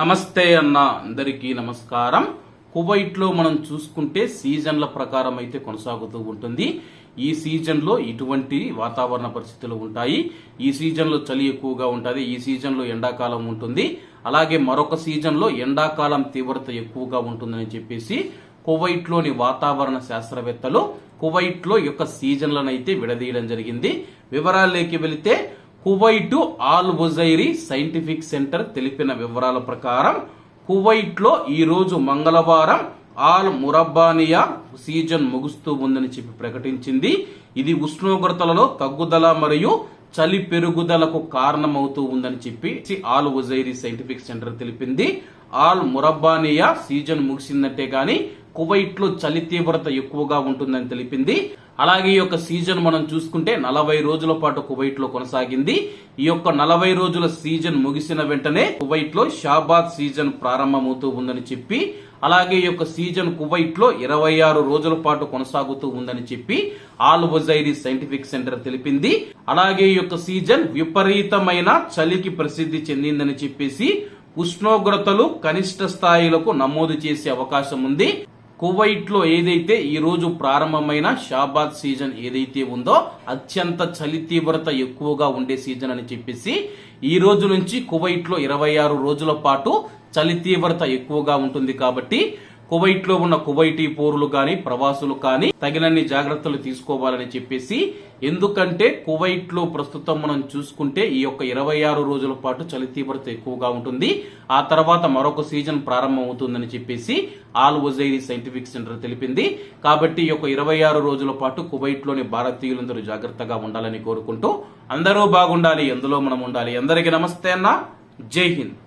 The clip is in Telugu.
నమస్తే అన్న అందరికీ నమస్కారం. కువైట్లో మనం చూసుకుంటే సీజన్ల ప్రకారం అయితే కొనసాగుతూ ఉంటుంది. ఈ సీజన్లో ఇటువంటి వాతావరణ పరిస్థితులు ఉంటాయి. ఈ సీజన్లో చలి ఎక్కువగా ఉంటుంది. ఈ సీజన్లో ఎండాకాలం ఉంటుంది. అలాగే మరొక సీజన్లో ఎండాకాలం తీవ్రత ఎక్కువగా ఉంటుందని చెప్పేసి కువైట్లోని వాతావరణ శాస్త్రవేత్తలు కువైట్లో యొక్క సీజన్లను అయితే విడదీయడం జరిగింది. వివరాల్లోకి వెళితే Kuwait Al Bujairi scientific centre తెలిపిన వివరాల ప్రకారం కువైట్లో ఈరోజు మంగళవారం ఆల్ మురబ్బానియా సీజన్ ముగుస్తూ ఉందని చెప్పి ప్రకటించింది. ఇది ఉష్ణోగ్రతలలో తగ్గుదల మరియు చలి పెరుగుదలకు కారణమవుతూ ఉందని చెప్పి ఆల్ ఉజైరీ సైంటిఫిక్ సెంటర్ తెలిపింది. ఆల్ మురబ్బానియా సీజన్ ముగిసిందంటే కానీ కువైట్లో చలి తీవ్రత ఎక్కువగా ఉంటుందని తెలిపింది. అలాగే ఈ యొక్క సీజన్ మనం చూసుకుంటే నలభై రోజుల పాటు కువైట్లో కొనసాగింది. ఈ యొక్క నలభై రోజుల సీజన్ ముగిసిన వెంటనే కువైట్లో షాబాద్ సీజన్ ప్రారంభమవుతూ ఉందని చెప్పి అలాగే ఈ యొక్క సీజన్ కువైట్లో ఇరవై ఆరు రోజుల పాటు కొనసాగుతూ ఉందని చెప్పి ఆల్ వజైరీ సైంటిఫిక్ సెంటర్ తెలిపింది. అలాగే ఈ యొక్క సీజన్ విపరీతమైన చలికి ప్రసిద్ధి చెందిందని చెప్పేసి ఉష్ణోగ్రతలు కనిష్ట స్థాయిలకు నమోదు చేసే అవకాశం ఉంది. కువైట్లో ఏదైతే ఈ రోజు ప్రారంభమైన షాబాద్ సీజన్ ఏదైతే ఉందో అత్యంత చలి తీవ్రత ఎక్కువగా ఉండే సీజన్ అని చెప్పేసి ఈ రోజు నుంచి కువైట్లో ఇరవై ఆరు రోజుల పాటు చలి తీవ్రత ఎక్కువగా ఉంటుంది కాబట్టి కువైట్లో ఉన్న కువైటీ పౌరులు కానీ ప్రవాసులు కానీ తగినన్ని జాగ్రత్తలు తీసుకోవాలని చెప్పేసి ఎందుకంటే కువైట్లో ప్రస్తుతం మనం చూసుకుంటే ఈ యొక్క ఇరవై ఆరు రోజుల పాటు చలి తీవ్రత ఎక్కువగా ఉంటుంది. ఆ తర్వాత మరొక సీజన్ ప్రారంభం అవుతుందని చెప్పేసి ఆల్ ఒజైరీ సైంటిఫిక్ సెంటర్ తెలిపింది. కాబట్టి ఈ యొక్క ఇరవై ఆరు రోజుల పాటు కువైట్లోని భారతీయులందరూ జాగ్రత్తగా ఉండాలని కోరుకుంటూ అందరూ బాగుండాలి ఎందులో మనం ఉండాలి. అందరికీ నమస్తే అన్న. జై హింద్.